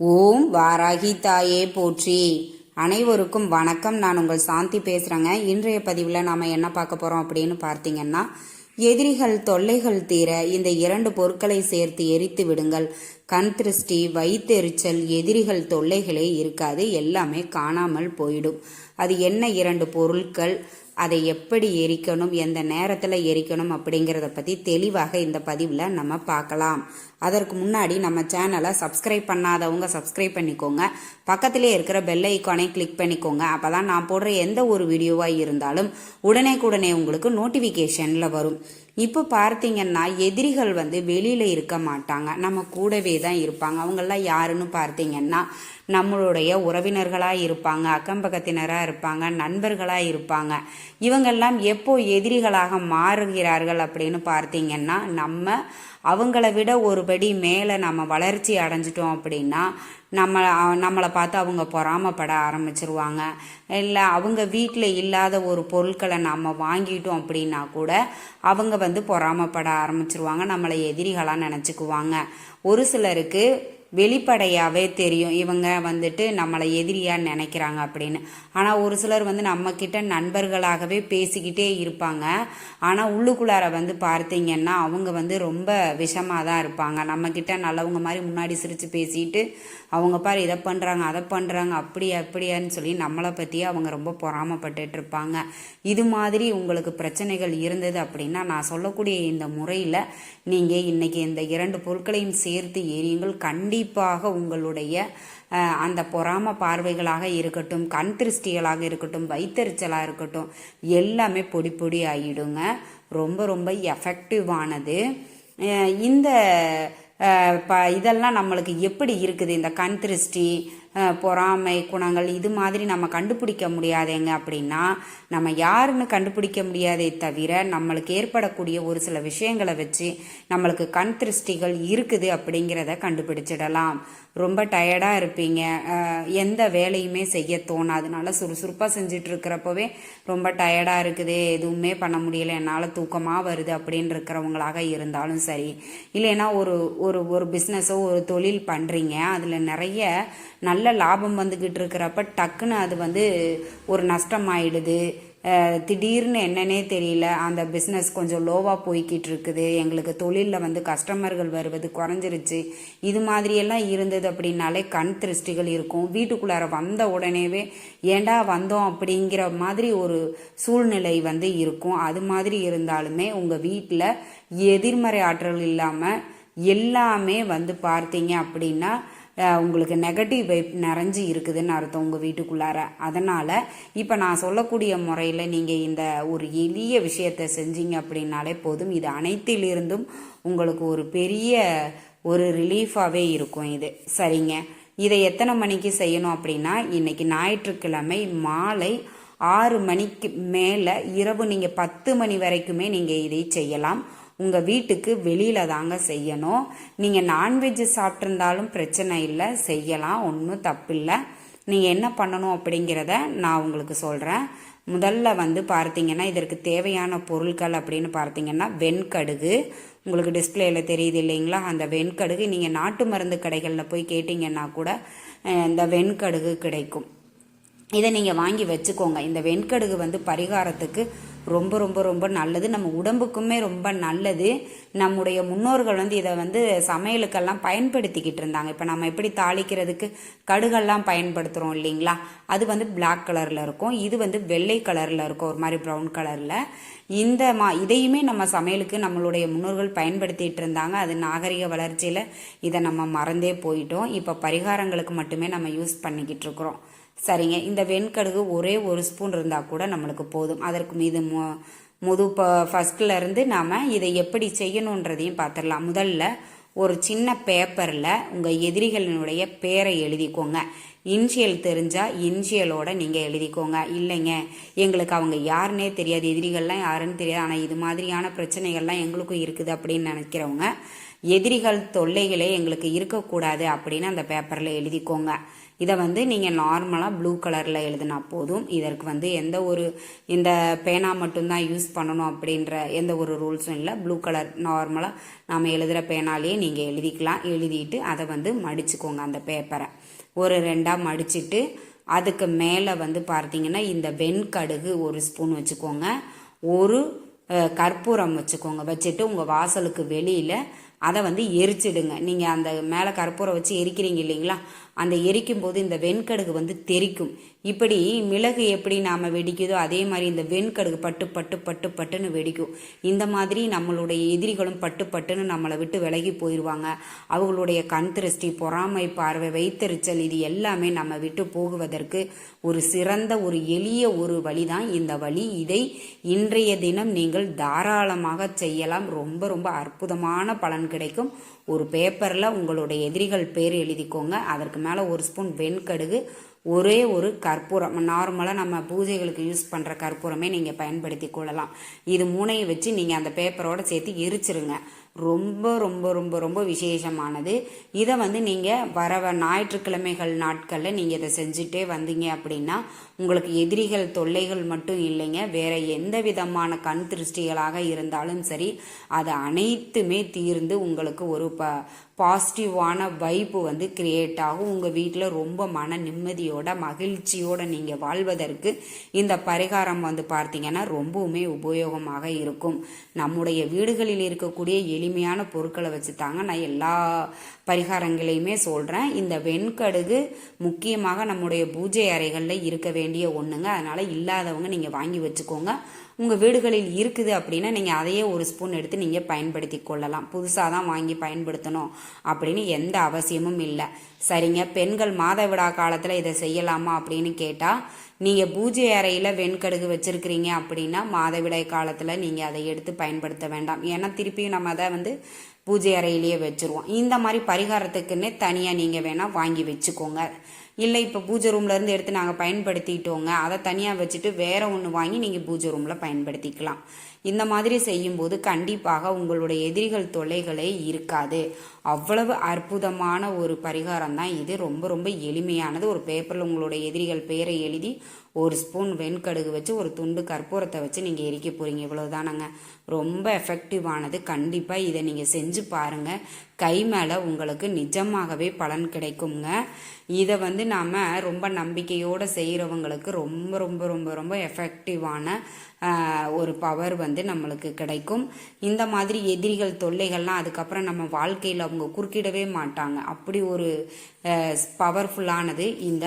ஓம் வாராகி தாயே போற்றி. அனைவருக்கும் வணக்கம். நான் உங்கள் சாந்தி பேசுகிறேங்க இன்றைய பதிவில் நாம் என்ன பார்க்க போகிறோம் அப்படின்னு பார்த்தீங்கன்னா எதிரிகள் தொல்லைகள் தீர இந்த இரண்டு பொருட்களை சேர்த்து எரித்து விடுங்கள். கண் திருஷ்டி வயிற்றெரிச்சல் எதிரிகள் தொல்லைகளே இருக்காது. எல்லாமே காணாமல் போயிடும். அது என்ன இரண்டு பொருட்கள்? அதை எப்படி எரிக்கணும் எந்த நேரத்தில் எரிக்கணும் அப்படிங்கிறத பற்றி தெளிவாக இந்த பதிவில் நம்ம பார்க்கலாம். அதற்கு முன்னாடி நம்ம சேனலை சப்ஸ்கிரைப் பண்ணாதவங்க சப்ஸ்கிரைப் பண்ணிக்கோங்க. பக்கத்திலே இருக்கிற பெல் ஐக்கானை கிளிக் பண்ணிக்கோங்க. அப்போ தான் நான் போடுற எந்த ஒரு வீடியோவாக இருந்தாலும் உடனே உடனே உங்களுக்கு நோட்டிஃபிகேஷனில் வரும். இப்போ பார்த்தீங்கன்னா எதிரிகள் வந்து வெளியில் இருக்க மாட்டாங்க. நம்ம கூடவே தான் இருப்பாங்க. அவங்கெல்லாம் யாருன்னு பார்த்தீங்கன்னா நம்மளுடைய உறவினர்களாக இருப்பாங்க அக்கம் பக்கத்தினராக இருப்பாங்க நண்பர்களாக இருப்பாங்க. இவங்கெல்லாம் எப்போ எதிரிகளாக மாறுகிறார்கள் அப்படின்னு பார்த்தீங்கன்னா நம்ம அவங்கள விட ஒரு படி மேலே நம்ம வளர்ச்சி அடைஞ்சிட்டோம் அப்படின்னா நம்ம நம்மளை பார்த்து அவங்க பொறாமப்பட ஆரம்பிச்சிருவாங்க. இல்லை அவங்க வீட்டில் இல்லாத ஒரு பொருட்களை நம்ம வாங்கிட்டோம் அப்படின்னா கூட அவங்க வந்து பொறாமப்பட ஆரம்பிச்சிருவாங்க நம்மளை எதிரிகளாக நினச்சிக்குவாங்க. ஒரு சிலருக்கு வெளிப்படையாகவே தெரியும். இவங்க வந்துட்டு நம்மளை எதிரியாக நினைக்கிறாங்க அப்படின்னு. ஆனால் ஒரு சிலர் வந்து நம்மக்கிட்ட நண்பர்களாகவே பேசிக்கிட்டே இருப்பாங்க. ஆனால் உள்ளுக்குள்ளார வந்து பார்த்தீங்கன்னா அவங்க வந்து ரொம்ப விஷமாக தான் இருப்பாங்க. நம்மக்கிட்ட நல்லவங்க மாதிரி முன்னாடி சிரித்து பேசிட்டு அவங்க பாரு இதை பண்ணுறாங்க அதை பண்ணுறாங்க அப்படி அப்படியான்னு சொல்லி நம்மளை பற்றியே அவங்க ரொம்ப பொறாமப்பட்டுட்டு இருப்பாங்க. இது மாதிரி உங்களுக்கு பிரச்சனைகள் இருந்தது அப்படின்னா நான் சொல்லக்கூடிய இந்த முறையில் நீங்கள் இன்றைக்கி இந்த இரண்டு பொருட்களையும் சேர்த்து எரியுங்கள் கண்டிப்பாக உங்களுடைய அந்த பொறாம பார்வைகளாக இருக்கட்டும் கண் திருஷ்டிகளாக இருக்கட்டும் வைத்தறிச்சலாக இருக்கட்டும் எல்லாமே பொடி பொடி ஆகிடுங்க ரொம்ப ரொம்ப எஃபெக்டிவானது இந்த ப இதெல்லாம் நம்மளுக்கு எப்படி இருக்குது? இந்த கண் திருஷ்டி பொறாமை குணங்கள் இது மாதிரி நம்ம கண்டுபிடிக்க முடியாதேங்க அப்படின்னா நம்ம யாருன்னு கண்டுபிடிக்க முடியாதே தவிர நம்மளுக்கு ஏற்படக்கூடிய ஒரு சில விஷயங்களை வச்சு நம்மளுக்கு கண் திருஷ்டிகள் இருக்குது அப்படிங்கிறத கண்டுபிடிச்சிடலாம். ரொம்ப டயர்டாக இருப்பீங்க. எந்த வேலையுமே செய்ய தோணாதனால சுறுசுறுப்பாக செஞ்சுட்டு இருக்கிறப்பவே ரொம்ப டயர்டாக இருக்குது. எதுவுமே பண்ண முடியல. என்னால் தூக்கமாக வருது அப்படின்னு இருக்கிறவங்களாக இருந்தாலும் சரி. இல்லைன்னா ஒரு ஒரு ஒரு பிஸ்னஸோ ஒரு தொழில் பண்ணுறீங்க அதில் நிறைய நல்ல லாபம் வந்துக்கிட்டு இருக்கிறப்ப டக்குன்னு அது வந்து ஒரு நஷ்டம் ஆயிடுது திடீர்னு என்னன்னே தெரியல. அந்த பிஸ்னஸ் கொஞ்சம் லோவாக போய்கிட்டு இருக்குது. எங்களுக்கு தொழிலில் வந்து கஸ்டமர்கள் வருவது குறைஞ்சிருச்சு. இது மாதிரியெல்லாம் இருந்தது அப்படின்னாலே கண் திருஷ்டிகள் இருக்கும். வீட்டுக்குள்ளார வந்த உடனேவே ஏண்டா வந்தோம் அப்படிங்கிற மாதிரி ஒரு சூழ்நிலை வந்து இருக்கும். அது மாதிரி இருந்தாலுமே உங்கள் வீட்டில் எதிர்மறை ஆற்றல் இல்லாமல் எல்லாமே வந்து பார்த்தீங்க அப்படின்னா உங்களுக்கு நெகட்டிவ் வைப் நிறைஞ்சு இருக்குதுன்னு அர்த்தம் உங்கள் வீட்டுக்குள்ளார. அதனால் இப்போ நான் சொல்லக்கூடிய முறையில் நீங்கள் இந்த ஒரு எளிய விஷயத்தை செஞ்சீங்க அப்படின்னாலே போதும். இது அனைத்திலிருந்தும் உங்களுக்கு ஒரு பெரிய ஒரு ரிலீஃபாகவே இருக்கும் இது. சரிங்க. இதை எத்தனை மணிக்கு செய்யணும் அப்படின்னா இன்னைக்கு ஞாயிற்றுக்கிழமை மாலை ஆறு மணிக்கு மேலே இரவு நீங்கள் பத்து மணி வரைக்குமே நீங்கள் இதை செய்யலாம். உங்கள் வீட்டுக்கு வெளியில் தாங்க செய்யணும். நீங்கள் நான்வெஜ் சாப்பிட்ருந்தாலும் பிரச்சனை இல்லை செய்யலாம் ஒன்றும் தப்பில்லை. நீங்கள் என்ன பண்ணணும் அப்படிங்கிறத நான் உங்களுக்கு சொல்கிறேன் முதல்ல வந்து பார்த்தீங்கன்னா இதற்கு தேவையான பொருட்கள் அப்படின்னு பார்த்தீங்கன்னா வெண்கடுகு. உங்களுக்கு டிஸ்பிளேயில் தெரியுது இல்லைங்களா? அந்த வெண்கடுகு நீங்கள் நாட்டு மருந்து கடைகளில் போய் கேட்டிங்கன்னா கூட இந்த வெண்கடுகு கிடைக்கும். இதை நீங்கள் வாங்கி வச்சுக்கோங்க. இந்த வெண்கடுகு வந்து பரிகாரத்துக்கு ரொம்ப ரொம்ப ரொம்ப நல்லது. நம்ம உடம்புக்குமே ரொம்ப நல்லது. நம்முடைய முன்னோர்கள் வந்து இதை வந்து சமையலுக்கெல்லாம் பயன்படுத்திக்கிட்டு இருந்தாங்க. இப்போ நம்ம எப்படி தாளிக்கிறதுக்கு கடுகெல்லாம் பயன்படுத்துகிறோம் இல்லைங்களா? அது வந்து பிளாக் கலரில் இருக்கும். இது வந்து வெள்ளை கலரில் இருக்கும். ஒரு மாதிரி ப்ரௌன் கலரில் இந்த மா இதையுமே நம்ம சமையலுக்கு நம்மளுடைய முன்னோர்கள் பயன்படுத்திகிட்டு இருந்தாங்க. அது நாகரிக வளர்ச்சியில் இதை நம்ம மறந்தே போயிட்டோம். இப்போ பரிகாரங்களுக்கு மட்டுமே நம்ம யூஸ் பண்ணிக்கிட்டு இருக்கிறோம். சரிங்க. இந்த வெண்கடுகு ஒரே ஒரு ஸ்பூன் இருந்தால் கூட நம்மளுக்கு போதும். அதற்கு மீது மு முது ஃபஸ்ட்லேருந்து நாம் இதை எப்படி செய்யணுன்றதையும் பார்த்துடலாம் முதல்ல ஒரு சின்ன பேப்பரில் உங்கள் எதிரிகளினுடைய பேரை எழுதிக்கோங்க. இன்ஷியல் தெரிஞ்சால் இன்ஷியலோட நீங்கள் எழுதிக்கோங்க. இல்லைங்க எங்களுக்கு அவங்க யாருன்னே தெரியாது. எதிரிகள்லாம் யாருன்னு தெரியாது. ஆனால் இது மாதிரியான பிரச்சனைகள்லாம் எங்களுக்கும் இருக்குது அப்படின்னு நினைக்கிறவங்க எதிரிகள் தொல்லைகளே எங்களுக்கு இருக்கக்கூடாது அப்படின்னு அந்த பேப்பரில் எழுதிக்கோங்க. இதை வந்து நீங்கள் நார்மலாக ப்ளூ கலரில் எழுதினா போதும். இதற்கு வந்து எந்த ஒரு இந்த பேனா மட்டும்தான் யூஸ் பண்ணணும் அப்படின்ற எந்த ஒரு ரூல்ஸும் இல்லை. ப்ளூ கலர் நார்மலாக நாம் எழுதுகிற பேனாலேயே நீங்கள் எழுதிக்கலாம். எழுதிட்டு அதை வந்து மடிச்சுக்கோங்க அந்த பேப்பரை ஒரு ரெண்டாக மடிச்சுட்டு அதுக்கு மேலே வந்து பார்த்தீங்கன்னா இந்த வெண்கடுகு ஒரு ஸ்பூன் வச்சுக்கோங்க. ஒரு கற்பூரம் வச்சுக்கோங்க. வச்சுட்டு உங்கள் வாசலுக்கு வெளியில் அதை வந்து எரிச்சிடுங்க. நீங்கள் அந்த மேலே கற்பூரம் வச்சு எரிக்கிறீங்க இல்லைங்களா? அந்த எரிக்கும் போது இந்த வெண்கடுகு வந்து தெரிக்கும். இப்படி மிளகு எப்படி நாம் வெடிக்குதோ அதே மாதிரி இந்த வெண்கடுகு பட்டு பட்டு பட்டு பட்டுன்னு வெடிக்கும். இந்த மாதிரி நம்மளுடைய எதிரிகளும் பட்டு பட்டுன்னு நம்மளை விட்டு விலகி போயிடுவாங்க அவங்களுடைய கண் திருஷ்டி பொறாமை பார்வை வைத்தறிச்சல் இது எல்லாமே நம்ம விட்டு போகுவதற்கு ஒரு சிறந்த ஒரு எளிய ஒரு வழிதான் இந்த வழி. இதை இன்றைய தினம் நீங்கள் தாராளமாக செய்யலாம். ரொம்ப ரொம்ப அற்புதமான பலன் கிடைக்கும். ஒரு பேப்பரில் உங்களுடைய எதிரிகள் பேர் எழுதிக்கோங்க. அதற்கு மேலே ஒரு ஸ்பூன் வெண்கடுகு. ஒரே ஒரு கற்பூரம். நார்மலாக நம்ம பூஜைகளுக்கு யூஸ் பண்ணுற கற்பூரமே நீங்கள் பயன்படுத்தி கொள்ளலாம். இது மூனையை வச்சு நீங்கள் அந்த பேப்பரோடு சேர்த்து எரிச்சிருங்க. ரொம்ப ரொம்ப ரொம்ப ரொம்ப விசேஷமானது. இதை வந்து நீங்கள் வர ஞாயிற்றுக்கிழமைகள் நாட்களில் நீங்கள் இதை செஞ்சுட்டே வந்தீங்க அப்படின்னா உங்களுக்கு எதிரிகள் தொல்லைகள் மட்டும் இல்லைங்க. வேற எந்த விதமான கண் திருஷ்டிகளாக இருந்தாலும் சரி அது அனைத்துமே தீர்ந்து உங்களுக்கு ஒரு ப பாசிட்டிவான வைப்பு வந்து கிரியேட் ஆகும். உங்கள் வீட்டில் ரொம்ப மன நிம்மதியோட மகிழ்ச்சியோட நீங்கள் வாழ்வதற்கு இந்த பரிகாரம் வந்து பார்த்தீங்கன்னா ரொம்பவுமே உபயோகமாக இருக்கும். நம்முடைய வீடுகளில் இருக்கக்கூடிய எளிமையான பொருட்களை வச்சு தாங்க நான் எல்லா பரிகாரங்களையுமே சொல்கிறேன் இந்த வெண்கடுகு முக்கியமாக நம்முடைய பூஜை அறைகளில் இருக்க வேண்டிய ஒன்றுங்க அதனால் இல்லாதவங்க நீங்கள் வாங்கி வச்சுக்கோங்க. உங்கள் வீடுகளில் இருக்குது அப்படின்னா நீங்கள் அதையே ஒரு ஸ்பூன் எடுத்து நீங்கள் பயன்படுத்தி கொள்ளலாம். புதுசாக தான் வாங்கி பயன்படுத்தணும் அப்படின்னு எந்த அவசியமும் இல்லை. சரிங்க பெண்கள் மாதவிடா காலத்தில் இதை செய்யலாமா அப்படின்னு கேட்டால் நீங்கள் பூஜை அறையில் வெண்கடுகு வச்சுருக்கிறீங்க அப்படின்னா மாதவிடாய் காலத்தில் நீங்கள் அதை எடுத்து பயன்படுத்த வேண்டாம். ஏன்னா திருப்பியும் நம்ம அதை வந்து பூஜை அறையிலேயே வச்சுருவோம். இந்த மாதிரி பரிகாரத்துக்குன்னே தனியாக நீங்கள் வேணால் வாங்கி வச்சுக்கோங்க. இல்லை இப்போ பூஜை ரூம்லேருந்து எடுத்து நாங்கள் பயன்படுத்திட்டோங்க. அதை தனியாக வச்சுட்டு வேற ஒன்று வாங்கி நீங்கள் பூஜை ரூமில் பயன்படுத்திக்கலாம். இந்த மாதிரி செய்யும்போது கண்டிப்பாக உங்களுடைய எதிரிகள் தொல்லைகளே இருக்காது. அவ்வளவு அற்புதமான ஒரு பரிகாரம் தான் இது. ரொம்ப ரொம்ப எளிமையானது. ஒரு பேப்பரில் உங்களுடைய எதிரிகள் பேரை எழுதி ஒரு ஸ்பூன் வெண்கடுகு வச்சு ஒரு துண்டு கற்பூரத்தை வச்சு நீங்கள் எரிக்க போகிறீங்க இவ்வளோதானங்க ரொம்ப எஃபெக்டிவானது கண்டிப்பாக இதை நீங்கள் செஞ்சு பாருங்கள் கை மேலே உங்களுக்கு நிஜமாகவே பலன் கிடைக்குங்க. இதை வந்து நாம் ரொம்ப நம்பிக்கையோடு செய்கிறவங்களுக்கு ரொம்ப ரொம்ப ரொம்ப ரொம்ப எஃபெக்டிவான ஒரு பவர் வந்து நம்மளுக்கு கிடைக்கும். இந்த மாதிரி எதிரிகள் தொல்லைகள்லாம் அதுக்கப்புறம் நம்ம வாழ்க்கையில் அவங்க குறுக்கிடவே மாட்டாங்க. அப்படி ஒரு பவர்ஃபுல்லானது இந்த